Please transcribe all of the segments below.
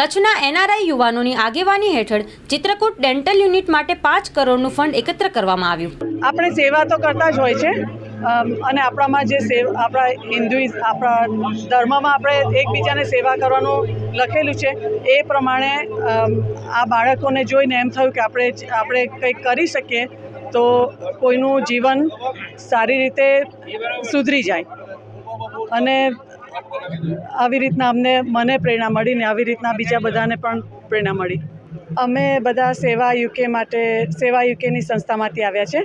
કચ્છના એનઆરઆઈ યુવાનોની આગેવાની હેઠળ ચિત્રકૂટ ડેન્ટલ યુનિટ માટે પાંચ કરોડનું ફંડ એકત્ર કરવામાં આવ્યું. આપણે સેવા તો કરતા જ હોય છે. અને આપણામાં જે સેવ, આપણા હિન્દુઇઝ આપણા ધર્મમાં આપણે એકબીજાને સેવા કરવાનું લખેલું છે. એ પ્રમાણે આ બાળકોને જોઈને એમ થયું કે આપણે આપણે કંઈક કરી શકીએ તો કોઈનું જીવન સારી રીતે સુધરી જાય. અને આવી રીતના અમને મને પ્રેરણા મળી ને આવી રીતના બીજા બધાને પણ પ્રેરણા મળી. અમે બધા સેવા યુકે માટે, સેવા યુકેની સંસ્થામાંથી આવ્યા છે.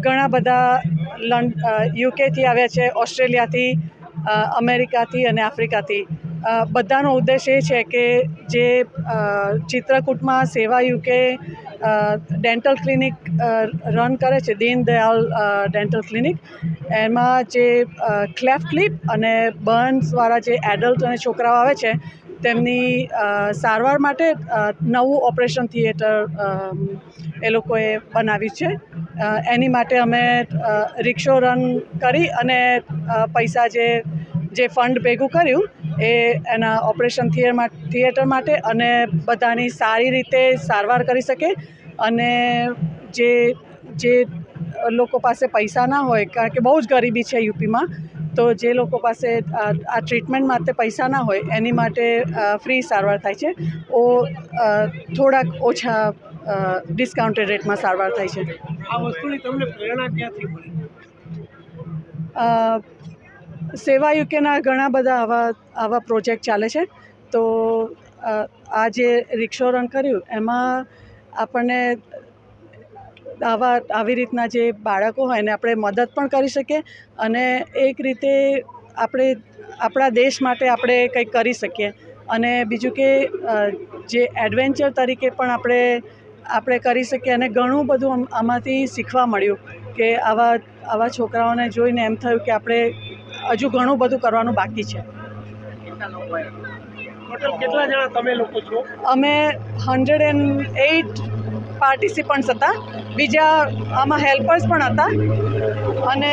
ઘણા બધા લં યુકેથી આવ્યા છે, ઓસ્ટ્રેલિયાથી અમેરિકાથી અને આફ્રિકાથી. બધાનો ઉદ્દેશ એ છે કે જે ચિત્રકૂટમાં સેવા યુકે ડેન્ટલ ક્લિનિક રન કરે છે દીન દયાલ ડેન્ટલ ક્લિનિક એમાં જે ક્લેફ ક્લિપ અને બર્ન્સવાળા જે એડલ્ટ અને છોકરાઓ આવે છે, તેમની સારવાર માટે નવું ઓપરેશન થિયેટર એ લોકોએ બનાવ્યું છે. એની માટે અમે રિક્ષો રન કરી અને પૈસા જે જે ફંડ ભેગું કર્યું એ એના ઓપરેશન થિયેટર માટે અને બધાની સારી રીતે સારવાર કરી શકે અને જે જે લોકો પાસે પૈસા ના હોય કારણ કે બહુ જ ગરીબી છે યુપીમાં તો જે લોકો પાસે આ ટ્રીટમેન્ટ માટે પૈસા ના હોય એની માટે ફ્રી સારવાર થાય છે. ઓ થોડાક ઓછા ડિસ્કાઉન્ટેડ રેટમાં સારવાર થાય છે. આ વસ્તુની તમને પ્રેરણા ક્યાંથી મળી? સેવા યુકેના ઘણા બધા આવા આવા પ્રોજેક્ટ ચાલે છે. તો આ જે રિક્ષો રન કર્યું, એમાં આપણને આવા, આવી રીતના જે બાળકો હોય એને આપણે મદદ પણ કરી શકીએ અને એક રીતે આપણે, આપણા દેશ માટે આપણે કંઈક કરી શકીએ. અને બીજું કે જે એડવેન્ચર તરીકે પણ આપણે આપણે કરી શકીએ અને ઘણું બધું આમાંથી શીખવા મળ્યું કે આવા આવા છોકરાઓને જોઈને એમ થયું કે આપણે હજુ ઘણું બધું કરવાનું બાકી છે. કેટલા જણા તમે લોકો છો? અમે હંડ્રેડ એન્ડ એઇટ પાર્ટિસિપન્ટ્સ હતા. બીજા આમાં હેલ્પર્સ પણ હતા. અને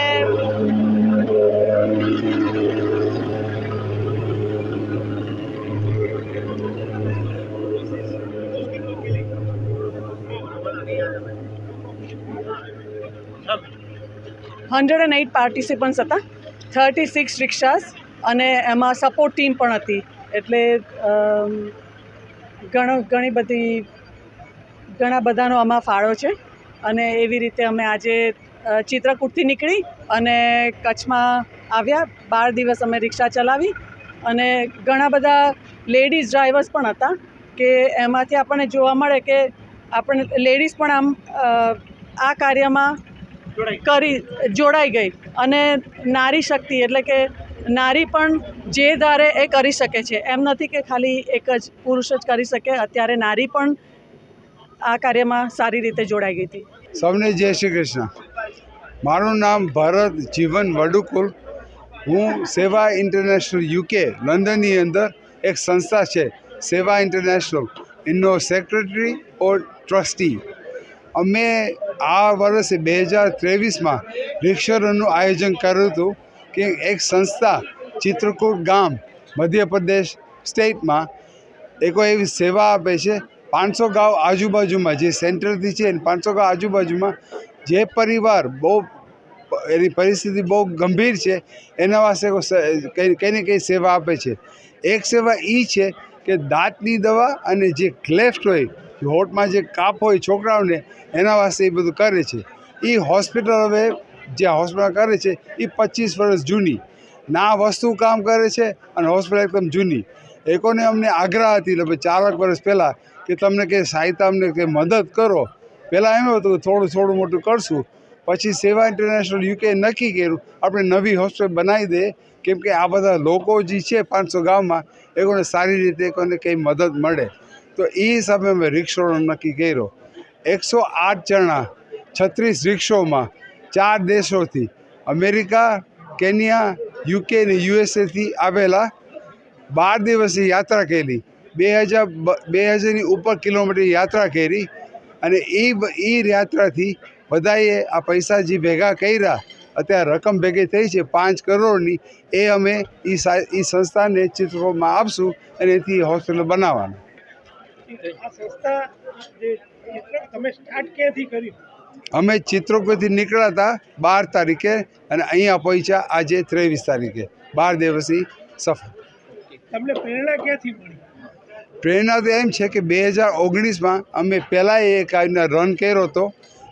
હંડ્રેડ એન્ડ એઇટ પાર્ટિસિપન્ટ્સ હતા. થર્ટી સિક્સ રિક્ષાસ અને એમાં સપોર્ટ ટીમ પણ હતી. એટલે ઘણો, ઘણી બધી, ઘણા બધાનો આમાં ફાળો છે. અને એવી રીતે અમે આજે ચિત્રકૂટથી નીકળી અને કચ્છમાં આવ્યા. બાર દિવસ અમે રિક્ષા ચલાવી અને ઘણા બધા લેડીઝ ડ્રાઈવર્સ પણ હતા કે એમાંથી આપણને જોવા મળે કે આપણને, લેડીઝ પણ આમ આ કાર્યમાં કરી જોડાઈ ગઈ. અને નારી શક્તિ એટલે કે નારી પણ જે ધારે એ કરી શકે છે. એમ નથી કે ખાલી એક જ પુરુષ જ કરી શકે. અત્યારે નારી પણ આ કાર્યમાં સારી રીતે જોડાઈ ગઈ હતી. સૌને જય શ્રી કૃષ્ણ. મારું નામ ભરત જીવન વડુકુલ. હું સેવા ઇન્ટરનેશનલ યુકે લંડનની અંદર એક સંસ્થા છે સેવા ઇન્ટરનેશનલ. એનો સેક્રેટરી ઓર ટ્રસ્ટી. અમે આ વર્ષે બે હજાર ત્રેવીસમાં રિક્ષરનું આયોજન કર્યું હતું કે એક સંસ્થા, ચિત્રકૂટ ગામ, મધ્યપ્રદેશ સ્ટેટમાં એકો એવી સેવા આપે છે. પાંચસો ગાંવ આજુબાજુમાં જે સેન્ટરથી છે પાંચસો ગાંવ આજુબાજુમાં જે પરિવાર બહુ એની પરિસ્થિતિ બહુ ગંભીર છે, એના વાસ્તે કંઈ ને કંઈ સેવા આપે છે. એક સેવા એ છે કે દાંતની દવા અને જે ક્લેફ્ટ હોય હોઠમાં જે કાપ હોય છોકરાઓને, એના વાસ્તે એ બધું કરે છે. એ હોસ્પિટલ હવે જે હોસ્પિટલ કરે છે એ પચીસ વર્ષ જૂની. ના વસ્તુ કામ કરે છે અને હોસ્પિટલ એકદમ જૂની. એકોને અમને આગ્રહ હતી, એટલે ચારક વર્ષ પહેલાં કે તમને કે સહાયતા અમને કે મદદ કરો. પહેલાં એમ હતું કે થોડું થોડું મોટું કરશું. પછી સેવા ઇન્ટરનેશનલ યુકે નક્કી કર્યું, આપણે નવી હોસ્પિટલ બનાવી દે. કેમ કે આ બધા લોકો જે છે પાંચસો ગામમાં એ કોને સારી રીતે કોને કંઈ મદદ મળે. તો એ હિસાબે અમે રિક્ષો નક્કી કર્યો. એકસો આઠ જણા છત્રીસ રિક્ષોમાં ચાર દેશોથી, અમેરિકા, કેન્યા, યુકે અને યુએસએથી આવેલા બાર દિવસની યાત્રા કરી. બે હજાર બે હજારની ઉપર કિલોમીટર યાત્રા કરી અને એ એ યાત્રાથી બધાએ આ પૈસા જે ભેગા કર્યા, અત્યારે રકમ ભેગી થઈ છે પાંચ કરોડની, એ અમે એ સંસ્થાને ચિત્રોમાં આપશું અને એથી હોસ્પિટલ બનાવવાનું. આ સંસ્થા જે તમે સ્ટાર્ટ ક્યાંથી કર્યું? અમે ચિત્રકૂટથી નીકળ્યા હતા બાર તારીખે અને અહીંયા પહોંચ્યા આજે ત્રેવીસ તારીખે. બાર દિવસની સફર. તમને પ્રેરણા ક્યાંથી મળી? પ્રેરણા તો એમ છે કે બે હજાર ઓગણીસમાં અમે પહેલાં એક આવીને રન કર્યો હતો.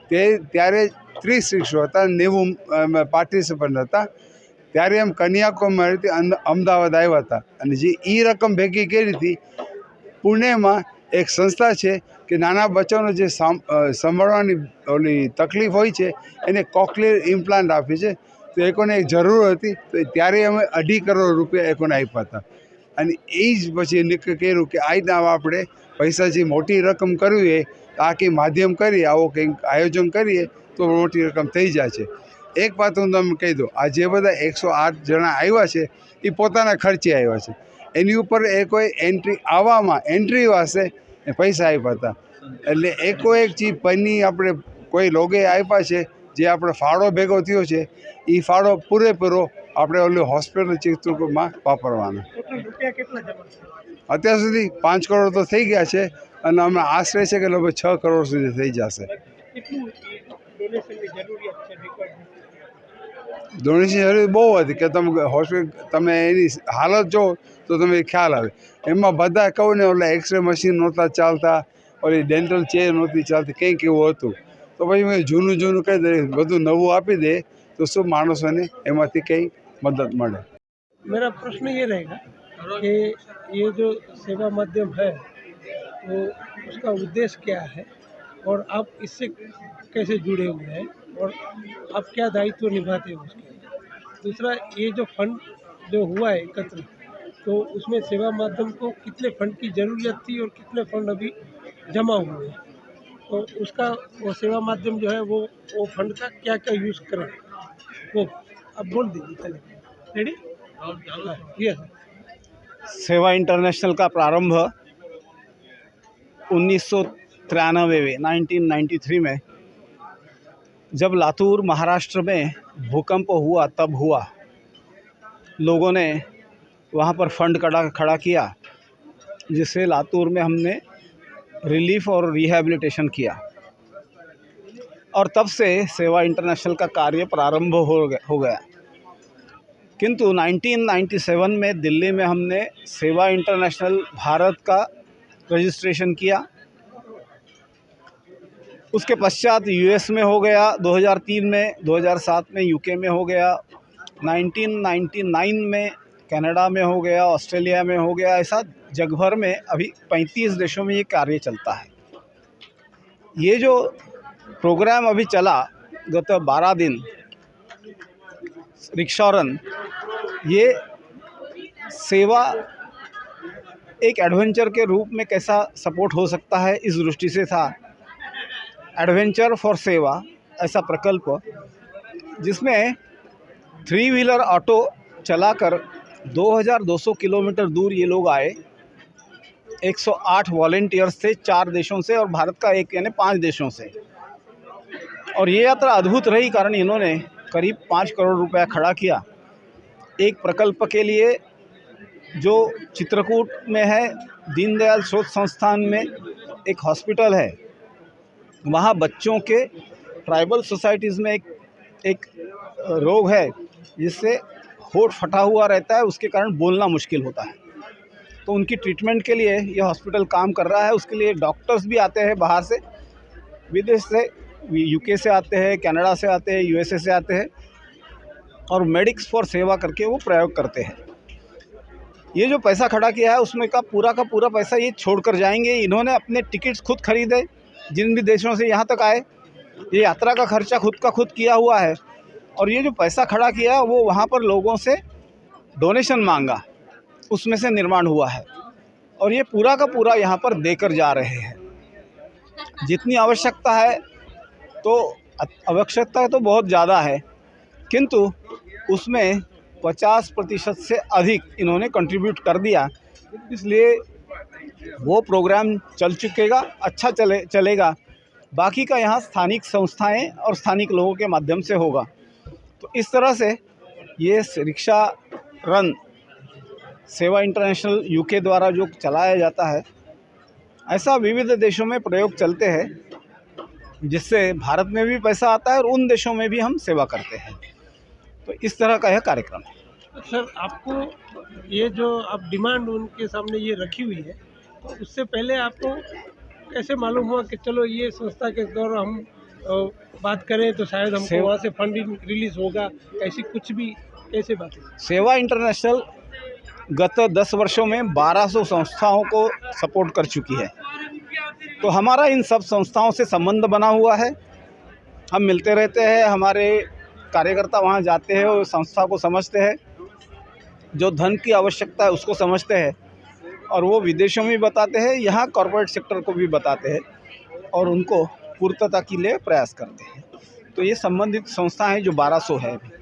તે ત્યારે ત્રીસ શિક્ષકો હતા નેવું પાર્ટિસિપન્ટ હતા. ત્યારે એમ કન્યાકુમારીથી અમદાવાદ આવ્યા હતા. અને જે એ રકમ ભેગી કરી હતી પુણેમાં એક સંસ્થા છે કે નાના બચ્ચાનો જે સંભાળવાની ઓલી તકલીફ હોય છે, એને કોકલિયર ઇમ્પ્લાન્ટ આપે છે. તો એકોને એક જરૂર હતી, તો ત્યારે અમે અઢી કરોડ રૂપિયા એકોને આપ્યા હતા. અને એ જ પછી નક્કી કર્યું કે આ રીતના આપણે પૈસા જે મોટી રકમ કરવી એ આ કંઈ માધ્યમ કરી આવો કંઈક આયોજન કરીએ, તો મોટી રકમ થઈ જાય છે. એક વાત હું તમને કહી દઉં, આ જે બધા એકસો આઠ જણા આવ્યા છે, એ પોતાના ખર્ચે આવ્યા છે. એની ઉપર એ કોઈ એન્ટ્રી આવવામાં એન્ટ્રી વાસે પૈસા આપ્યા હતા એટલે એકો એક ચીજ પની આપણે કોઈ લોગે આપ્યા છે, જે આપણે ફાળો ભેગો થયો છે, એ ફાળો પૂરેપૂરો આપણે ઓલું હોસ્પિટલ ચિત્રકૂટમાં વાપરવાનો? અત્યાર સુધી પાંચ કરોડ તો થઈ ગયા છે અને અમે આશરે છે કે લગભગ છ કરોડ સુધી થઈ જશે કેટલું ડોનેશનની જરૂરિયાત છે requirement? ડોનેશન જરૂર બહુ હતી કે તમે હોસ્પિટલ તમે એની હાલત જો તો તમે ખ્યાલ આવે એમાં બધા કહું ને ઓલા એક્સરે મશીન નહોતા ચાલતા ઓલી ડેન્ટલ ચેર નહોતી ચાલતી કંઈક એવું હતું તો પછી મેં જૂનું જૂનું કહી દે બધું નવું આપી દે તો શું માણસોને એમાંથી કંઈ મદદ મળે मेरा प्रश्न ये रहेगा कि ये जो सेवा माध्यम है तो उसका उद्देश्य क्या है और आप इससे कैसे जुड़े हुए हैं और अब क्या दायित्व तो निभाते हैं उसके? दूसरा, ये जो फंड जो हुआ है एकत्र तो उसमें सेवा माध्यम को कितने फंड की ज़रूरत थी और कितने फंड अभी जमा हुए हैं? तो उसका वो सेवा माध्यम जो है, वो वो फंड का क्या क्या यूज़ करें? वो, आप बोल दीजिए चले रेडी ये सेवा इंटरनेशनल का प्रारंभ उन्नीस सौ तिरानवे में 1993 में जब लातूर महाराष्ट्र में भूकंप हुआ, तब हुआ। लोगों ने वहाँ पर फंड खड़ा खड़ा किया, जिससे लातूर में हमने रिलीफ और रिहैबिलिटेशन किया। और तब से सेवा इंटरनेशनल का कार्य प्रारंभ हो गया हो गया। किंतु 1997 में दिल्ली में हमने सेवा इंटरनेशनल भारत का रजिस्ट्रेशन किया। उसके पश्चात यूएस में हो गया 2003 में 2007 में यूके में हो गया 1999 में कनाडा में हो गया ऑस्ट्रेलिया में हो गया, ऐसा जग भर में अभी 35 देशों में ये कार्य चलता है। ये जो प्रोग्राम अभी चला, गत 12 दिन, रिक्शा रन, ये सेवा एक एडवेंचर के रूप में कैसा सपोर्ट हो सकता है, इस दृष्टि से था। एडवेंचर फॉर सेवा ऐसा प्रकल्प, जिसमें थ्री व्हीलर ऑटो चलाकर 2200 किलोमीटर दूर ये लोग आए 108 वॉलेंटियर्स थे चार देशों से और भारत का एक यानी पाँच देशों से। और ये यात्रा अद्भुत रही कारण इन्होंने करीब पाँच करोड़ रुपया खड़ा किया। एक प्रकल्प के लिए जो चित्रकूट में है, दीनदयाल शोध संस्थान में एक हॉस्पिटल है। वहाँ बच्चों के ट्राइबल सोसाइटीज़ में एक एक रोग है, जिससे होठ फटा हुआ रहता है, उसके कारण बोलना मुश्किल होता है। तो उनकी ट्रीटमेंट के लिए ये हॉस्पिटल काम कर रहा है, उसके लिए डॉक्टर्स भी आते हैं बाहर से। विदेश से यूके से आते हैं कनाडा से आते हैं यूएसए से आते हैं, और मेडिक्स फॉर सेवा करके वो प्रयोग करते हैं। ये जो पैसा खड़ा किया है, उसमें का पूरा का पूरा पैसा ये छोड़ कर जाएँगे। इन्होंने अपने टिकट्स खुद खरीदे जिन भी देशों से यहाँ तक आए, ये यात्रा का खर्चा खुद का खुद किया हुआ है और ये जो पैसा खड़ा किया, वो वहाँ पर लोगों से डोनेशन मांगा, उसमें से निर्माण हुआ है और ये पूरा का पूरा यहाँ पर देकर जा रहे हैं। जितनी आवश्यकता है तो आवश्यकता तो बहुत ज़्यादा है, किंतु उसमें 50 प्रतिशत से अधिक इन्होंने कंट्रीब्यूट कर दिया। इसलिए वो प्रोग्राम चल चुकेगा अच्छा चले, चलेगा। बाकी का यहाँ स्थानिक संस्थाएँ और स्थानिक लोगों के माध्यम से होगा। तो इस तरह से ये rickshaw run Seva International UK द्वारा जो चलाया जाता है, ऐसा विविध देशों में प्रयोग चलते हैं, जिससे भारत में भी पैसा आता है और उन देशों में भी हम सेवा करते हैं। तो इस तरह का यह कार्यक्रम है। सर आपको ये जो आप डिमांड उनके सामने ये रखी हुई है तो उससे पहले आपको कैसे मालूम हुआ कि चलो ये संस्था के द्वारा हम अ, बात करें तो शायद हमको वहाँ से फंडिंग रिलीज़ होगा ऐसी कुछ भी कैसे बात है? सेवा इंटरनेशनल गत दस वर्षों में 1200 संस्थाओं को सपोर्ट कर चुकी है। तो हमारा इन सब संस्थाओं से संबंध बना हुआ है। हम मिलते रहते हैं हमारे कार्यकर्ता वहाँ जाते हैं और संस्था को समझते हैं। जो धन की आवश्यकता है, उसको समझते हैं। और वो विदेशों में बताते हैं, यहाँ कॉरपोरेट सेक्टर को भी बताते हैं और उनको पूर्तता के लिए प्रयास करते हैं। तो ये संबंधित संस्थाएँ जो 1200 है